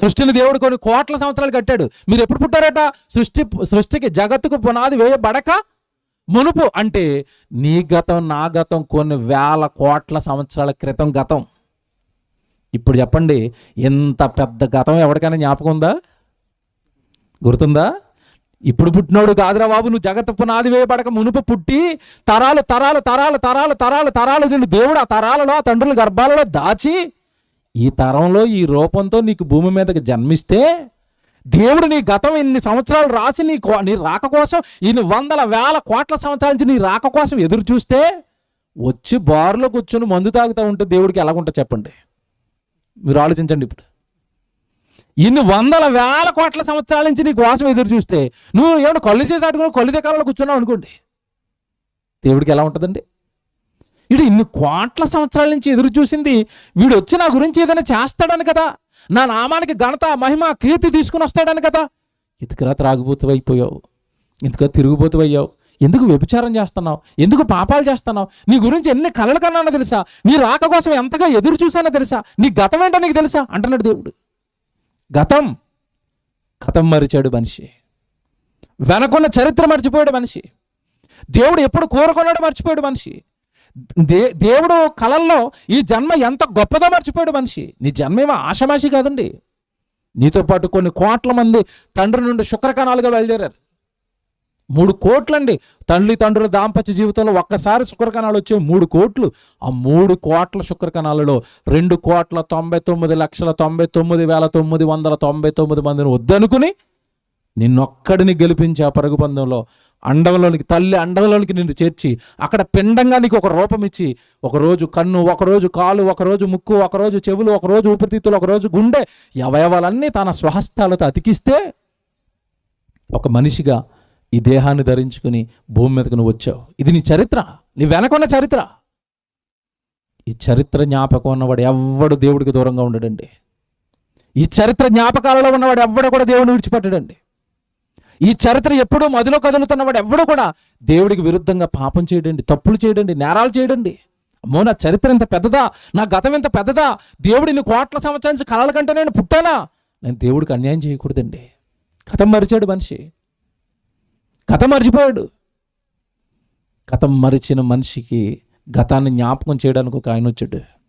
సృష్టిని దేవుడు కొన్ని కోట్ల సంవత్సరాలు కట్టాడు మీరు ఎప్పుడు పుట్టారట సృష్టి సృష్టికి జగత్తుకు పునాది వేయబడక మునుపు అంటే నీ గతం నా గతం కొన్ని వేల కోట్ల సంవత్సరాల క్రితం గతం ఇప్పుడు చెప్పండి ఇంత పెద్ద గతం ఎవరికైనా జ్ఞాపకం ఉందా గుర్తుందా ఇప్పుడు పుట్టినోడు కాదురా బాబు నువ్వు జగత్తు పునాది వేయబడక మునుపు పుట్టి తరాలు తరాలు తరాలు తరాలు తరాలు తరాలు నిన్ను దేవుడు ఆ తరాలలో ఆ తండ్రుల గర్భాలలో దాచి ఈ తరంలో ఈ రూపంతో నీకు భూమి మీదకి జన్మిస్తే దేవుడు నీ గతం ఇన్ని సంవత్సరాలు రాసి నీ కో- నీ రాక కోసం ఇన్ని వందల వేల కోట్ల సంవత్సరాల నుంచి నీ రాక కోసం ఎదురు చూస్తే వచ్చి బారులో కూర్చొని మందు తాగుతూ ఉంటే దేవుడికి ఎలాగుంటుంది చెప్పండి. మీరు ఆలోచించండి ఇప్పుడు. ఇన్ని వందల వేల కోట్ల సంవత్సరాల నుంచి నీ కోసం ఎదురు చూస్తే నువ్వు ఏమైనా కళ్ళు చేసి అడుగుని కళ్ళు దికాలలో కూర్చున్నావు అనుకోండి. దేవుడికి ఎలా ఉంటుందండి? వీడు ఇన్ని కోట్ల సంవత్సరాల నుంచి ఎదురు చూసింది. వీడు వచ్చి నా గురించి ఏదైనా చేస్తాడని కదా. నా నామానికి ఘనత మహిమ కీర్తి తీసుకుని వస్తాడని కదా. ఎందుకురా త్రాగుబోతు అయిపోయావు ఎందుకు తిరుగుబోతు అయ్యావు ఎందుకు వ్యభిచారం చేస్తున్నావు? ఎందుకు పాపాలు చేస్తున్నావు? నీ గురించి ఎన్ని కలలు కన్నానో తెలుసా? నీ రాక కోసం ఎంతగా ఎదురు చూసానో తెలుసా? నీ గతం ఏంటో నీకు తెలుసా? అంటున్నాడు దేవుడు. గతం? గతం మరిచాడు మనిషి. వెనకున్న చరిత్ర మర్చిపోయాడు మనిషి. దేవుడు ఎప్పుడు కోరుకున్నాడో మర్చిపోయాడు మనిషి. దే దేవుడు కళల్లో ఈ జన్మ ఎంత గొప్పదో మర్చిపోయాడు మనిషి. నీ జన్మ ఏమో ఆషమాషి కాదండి. నీతో పాటు కొన్ని కోట్ల మంది తండ్రి నుండి శుక్రకణాలుగా బయలుదేరారు. మూడు కోట్లండి. తల్లి తండ్రుల దాంపత్య జీవితంలో ఒక్కసారి శుక్రకణాలు వచ్చే మూడు కోట్లు. ఆ మూడు కోట్ల శుక్రకణాలలో రెండు కోట్ల తొంభై తొమ్మిది లక్షల తొంభై తొమ్మిది వేల తొమ్మిది వందల తొంభై తొమ్మిది మందిని వద్దనుకుని నిన్నొక్కడిని గెలిపించి ఆ పరుగు పందెంలో అండంలోనికి తల్లి అండంలోనికి నిన్ను చేర్చి అక్కడ పిండంగా నీకు ఒక రూపం ఇచ్చి ఒకరోజు కన్ను ఒకరోజు కాలు ఒకరోజు ముక్కు ఒకరోజు చెవులు ఒకరోజు ఊపిరితిత్తులు ఒకరోజు గుండె అవయవాలన్నీ తన స్వహస్తాలతో అతికిస్తే ఒక మనిషిగా ఈ దేహాన్ని ధరించుకుని భూమి మీదకు నువ్వు వచ్చావు. ఇది నీ చరిత్ర. నీ వెనకున్న చరిత్ర. ఈ చరిత్ర జ్ఞాపకం ఉన్నవాడు ఎవ్వడు దేవుడికి దూరంగా ఉండడండి. ఈ చరిత్ర జ్ఞాపకాలలో ఉన్నవాడు ఎవ్వడు కూడా దేవుడిని విడిచిపెట్టడండి. ఈ చరిత్ర ఎప్పుడూ మదిలో కదులుతున్నవాడు ఎవడు కూడా దేవుడికి విరుద్ధంగా పాపం చేయడండి తప్పులు చేయడండి నేరాలు చేయడండి. అమ్మో నా చరిత్ర ఇంత పెద్దదా? నా గతం ఇంత పెద్దదా? దేవుడి నీ కోట్ల సంవత్సరానికి నుంచి కలల కంటే నేను పుట్టానా? నేను దేవుడికి అన్యాయం చేయకూడదండి. కథం మరిచాడు మనిషి. కథ మర్చిపోయాడు. గతం మరిచిన మనిషికి గతాన్ని జ్ఞాపకం చేయడానికి ఒక ఆయన వచ్చాడు.